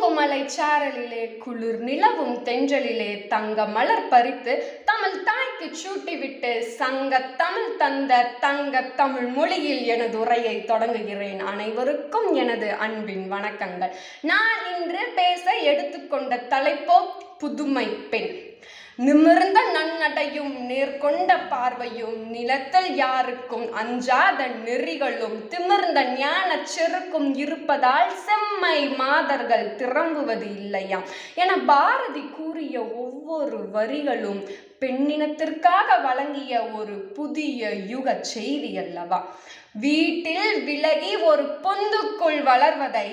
தூங்குமலை சாரலிலே குளிர் நிலவும் தென்றலிலே தங்க மலர் பறித்து தமிழ் தாய்க்கு சூட்டிவிட்டு சங்க தமிழ் தந்த தங்க தமிழ் மொழியில் எனது உரையை தொடங்குகிறேன் அனைவருக்கும் எனது அன்பின் வணக்கங்கள். நான் இன்று பேச எடுத்துக்கொண்ட தலைப்போ புதுமை பெண். நிமிர்ந்த நன்னடையும் நேர்கொண்ட பார்வையும் நிலத்தில் யாருக்கும் அஞ்சாத நெறிகளும் திமிர்ந்த ஞான செருக்கும் இருப்பதால் செம்மை மாதர்கள் திறம்புவது இல்லையாம். என பாரதி கூறிய ஒவ்வொரு வரிகளும் பெண்ணினத்திற்காக வழங்கிய ஒரு புதிய யுக செய்தி அல்லவா? வீட்டில் விலகி ஒரு பொந்துக்குள் வளர்வதை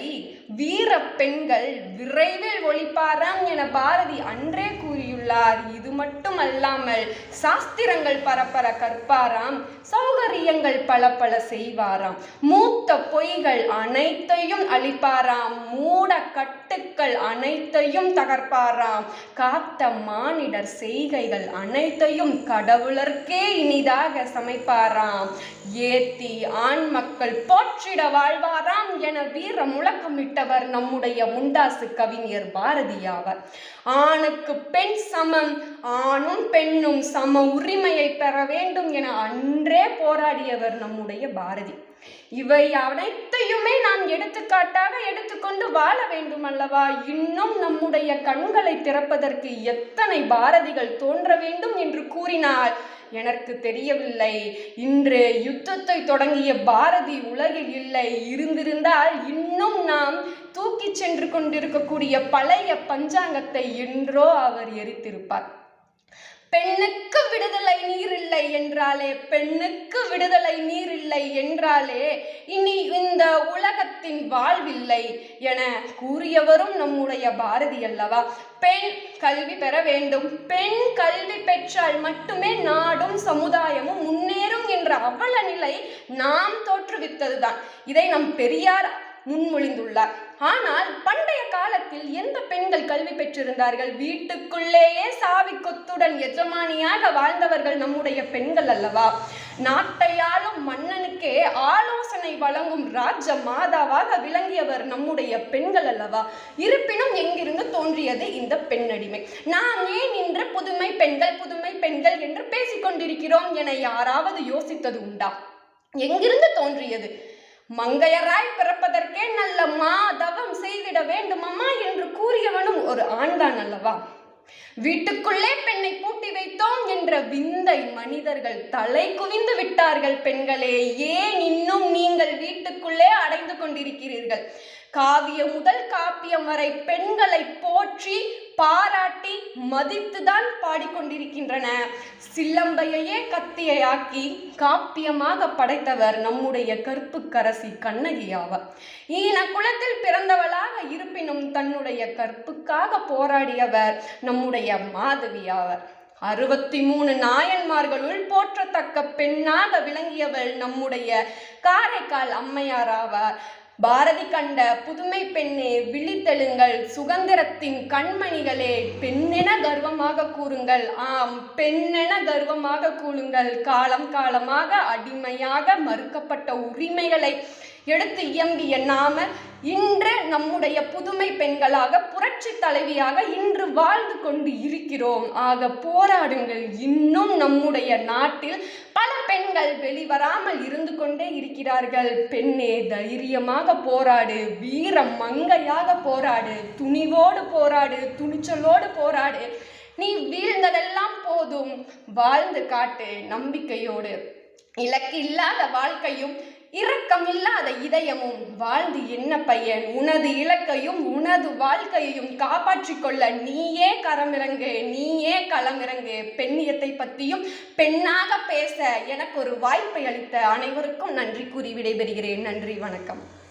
வீர பெண்கள் விரைவில் ஒழிப்பாராம் என பாரதி அன்றே கூறியுள்ளார். இது மட்டும் அல்லாமல் சாஸ்திரங்கள் பரப்பர கற்பாராம் சௌகரியங்கள் பல பல செய்வாராம். மூத்த பொய்கள் அனைத்தையும் அழிப்பாராம் மூட கட்டுக்கள் அனைத்தையும் தகர்ப்பாராம். காத்த மானிடர் செய்கைகள் அனைத்தையும் கடவுளர்க்கே இனிதாக சமைப்பாராம். ஏத்தி ஆண் மக்கள் போற்றிட வாழ்வாராம் என வீர முழக்கமிட்டவர் நம்முடைய முண்டாசு கவிஞர் பாரதியாவார். ஆணுக்கு பெண் சமம் ஆணும் பெண்ணும் சம உரிமையை பெற வேண்டும் என அன்றே போராடியவர் நம்முடைய பாரதி. இவை அனைத்தையுமே நாம் எடுத்துக்காட்டாக எடுத்துக்கொண்டு வாழ வேண்டும் அல்லவா? இன்னும் நம்முடைய கண்களை திறப்பதற்கு எத்தனை பாரதிகள் தோன்ற வேண்டும் என்று கூறினார் எனக்கு தெரியவில்லை. இன்று யுத்தத்தை தொடங்கிய பாரதி உலகில் இல்லை. இருந்திருந்தால் இன்னும் நாம் தூக்கி சென்று கொண்டிருக்கக்கூடிய பழைய பஞ்சாங்கத்தை என்றோ அவர் எரித்திருப்பார். பெண்ணுக்கு விடுதலை நீர் இல்லை என்றாலே பெண்ணுக்கு விடுதலை நீர் இல்லை என்றாலே இனி இந்த உலகத்தின் வாழ்வில்லை என கூறியவரும் நம்முடைய பாரதி அல்லவா? பெண் கல்வி பெற வேண்டும். பெண் கல்வி பெற்றால் மட்டுமே நான் சமுதாயமும் முன்னேறும் என்ற அவல நிலை நாம் தோற்றுவித்ததுதான். இதை நம் பெரியார் முன்மொழிந்துள்ளார். ஆனால் பண்டைய காலத்தில் எந்த பெண்கள் கல்வி பெற்றிருந்தார்கள்? வீட்டுக்குள்ளேயே சாவி கொத்துடன் எஜமானியாக வாழ்ந்தவர்கள் நம்முடைய பெண்கள் அல்லவா? நாட்டையாளும் மன்னனுக்கே ஆலோசனை வழங்கும் ராஜ மாதாவாக விளங்கியவர் நம்முடைய பெண்கள் அல்லவா? இருப்பினும் எங்கிருந்து தோன்றியது இந்த பெண்ணடிமை? நாம் ஏன் இன்று புதுமை பெண்கள் புதுமை பெண்கள் என்று பேசிக்கொண்டிருக்கிறோம் என யாராவது யோசித்தது உண்டா? எங்கிருந்து தோன்றியது? மங்கையராய் பிறப்பதற்கே நல்ல மாதவம் செய்திட வேண்டுமம்மா என்று கூறியவனும் ஒரு ஆண்தான் அல்லவா? வீட்டுக்குள்ளே பெண்ணை பூட்டி வைத்தோம் என்ற விந்தை மனிதர்கள் தலை குவிந்து விட்டார்கள். பெண்களே ஏன் இன்னும் நீங்கள் வீட்டுக்குள்ளே அடைந்து கொண்டிருக்கிறீர்கள்? காவியம் முதல் காப்பியம் வரை பெண்களை போற்றி பாராட்டி மதித்துதான் பாடிக்கொண்டிருக்கின்றன. சில்லம்பையையே கத்தியாக்கி காப்பியமாக படைத்தவர் நம்முடைய கற்புக்கரசி கண்ணகி ஆவார் ஈன குலத்தில் பிறந்தவளாக இருப்பினும் தன்னுடைய கற்புக்காக போராடியவர் நம்முடைய மாதவி ஆவர் அறுபத்தி மூணு நாயன்மார்களுள் போற்றத்தக்க பெண்ணாக விளங்கியவள் நம்முடைய காரைக்கால் அம்மையார் ஆவார் பாரதி கண்ட புதுமை பெண்ணே விழித்தெழுங்கள். சுதந்திரத்தின் கண்மணிகளே பெண்ணென கர்வமாக கூறுங்கள். ஆம் பெண்ணென கர்வமாக கூறுங்கள். காலம் காலமாக அடிமையாக மறுக்கப்பட்ட உரிமைகளை எடுத்து இயம்பிய நாம இன்று நம்முடைய புதுமை பெண்களாக புரட்சி தலைவியாக இன்று வாழ்ந்து கொண்டு இருக்கிறோம். ஆக போராடுங்கள். இன்னும் நம்முடைய நாட்டில் பல பெண்கள் வெளிவராமல் இருந்து கொண்டே இருக்கிறார்கள். பெண்ணே தைரியமாக போராடு. வீர மங்கையாக போராடு. துணிவோடு போராடு. துணிச்சலோடு போராடு. நீ வீழ்ந்ததெல்லாம் போதும். வாழ்ந்து காட்டு. நம்பிக்கையோடு. இலக்கு இல்லாத வாழ்க்கையும் இரக்கமில்லாத இதயமும் வாழ்ந்து என்ன பையன்? உனது இலக்கையும் உனது வாழ்க்கையையும் காப்பாற்றிக் கொள்ள நீயே கரமிறங்கு நீயே களமிறங்கு. பெண்ணியத்தை பற்றியும் பெண்ணாக பேச எனக்கு ஒரு வாய்ப்பை அளித்த அனைவருக்கும் நன்றி கூறி விடைபெறுகிறேன். நன்றி வணக்கம்.